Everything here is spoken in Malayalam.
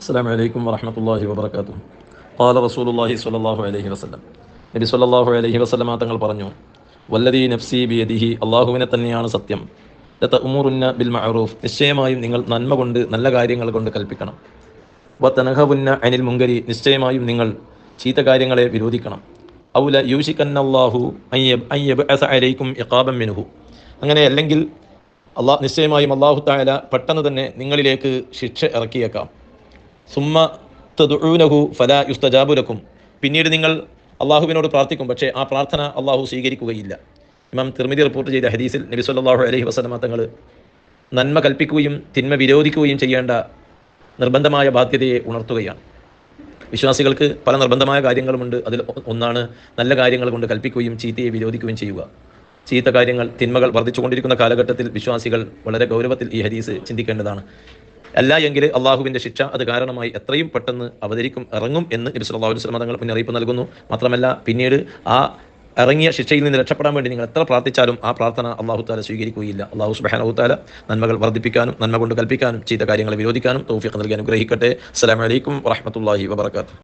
السلام عليكم ورحمة الله وبركاته قال رسول الله صلى الله عليه وسلم നബി സല്ലല്ലാഹു അലൈഹി വസല്ലമ തങ്ങൾ പറഞ്ഞു വല്ലദീ നഫ്സി ബിയദിഹി അള്ളാഹുവിനെ തന്നെയാണ് സത്യം ലത ഉമുറുന്ന ബിൽ മഅറൂഫ് നിശ്ചയമായും നിങ്ങൾ നന്മ കൊണ്ട് നല്ല കാര്യങ്ങൾ കൊണ്ട് കൽപ്പിക്കണം വ തനഹവുന്ന അനിൽ മുങ്കരി നിശ്ചയമായും നിങ്ങൾ ചീത്ത കാര്യങ്ങളെ വിരോധിക്കണം ഔല യൂഷിക്കന്നല്ലാഹു അയ്യബ് അലൈക്കും ഇഖാബം മിനുഹു അങ്ങനെ അല്ലെങ്കിൽ അള്ളാഹ് നിശ്ചയമായും അള്ളാഹു താല പെട്ടെന്ന് തന്നെ നിങ്ങളിലേക്ക് ശിക്ഷ ഇറക്കിയേക്കാം സുമ്മ പിന്നീട് നിങ്ങൾ അള്ളാഹുവിനോട് പ്രാർത്ഥിക്കും പക്ഷേ ആ പ്രാർത്ഥന അള്ളാഹു സ്വീകരിക്കുകയില്ല. ഇമാം തിർമിതി റിപ്പോർട്ട് ചെയ്ത ഹദീസിൽ നബി സല്ലല്ലാഹു അലഹി വസ്ലമ തങ്ങൾ നന്മ കൽപ്പിക്കുകയും തിന്മ വിരോധിക്കുകയും ചെയ്യേണ്ട നിർബന്ധമായ ബാധ്യതയെ ഉണർത്തുകയാണ്. വിശ്വാസികൾക്ക് പല നിർബന്ധമായ കാര്യങ്ങളുമുണ്ട്. അതിൽ ഒന്നാണ് നല്ല കാര്യങ്ങൾ കൊണ്ട് കൽപ്പിക്കുകയും ചീത്തയെ വിരോധിക്കുകയും ചെയ്യുക. ചീത്ത കാര്യങ്ങൾ തിന്മകൾ വർദ്ധിച്ചുകൊണ്ടിരിക്കുന്ന കാലഘട്ടത്തിൽ വിശ്വാസികൾ വളരെ ഗൗരവത്തിൽ ഈ ഹദീസ് ചിന്തിക്കേണ്ടതാണ്. അല്ല എങ്കിൽ അള്ളാഹുവിന്റെ ശിക്ഷ അത് കാരണമായി എത്രയും പെട്ടെന്ന് അവതരിക്കും ഇറങ്ങും എന്ന് നബി അലൈഹി തങ്ങൾ മുന്നറിയിപ്പ് നൽകുന്നു. മാത്രമല്ല പിന്നീട് ആ ഇറങ്ങിയ ശിക്ഷയിൽ നിന്ന് രക്ഷപ്പെടാൻ വേണ്ടി നിങ്ങൾ എത്ര പ്രാർത്ഥിച്ചാലും ആ പ്രാർത്ഥന അള്ളാഹു താല സ്വീകരിക്കുകയില്ല. അള്ളാഹു സുബ്ഹാനഹു താല നന്മകൾ വർദ്ധിപ്പിക്കാനും നന്മ കൊണ്ട് കൽപ്പിക്കാനും ചെയ്ത കാര്യങ്ങളെ വിരോധിക്കാനും തൗഫീഖ് നൽകി അനുഗ്രഹിക്കട്ടെ. അസ്സലാമു അലൈക്കും വറഹ്മത്തുള്ളാഹി വബറകാതുഹു.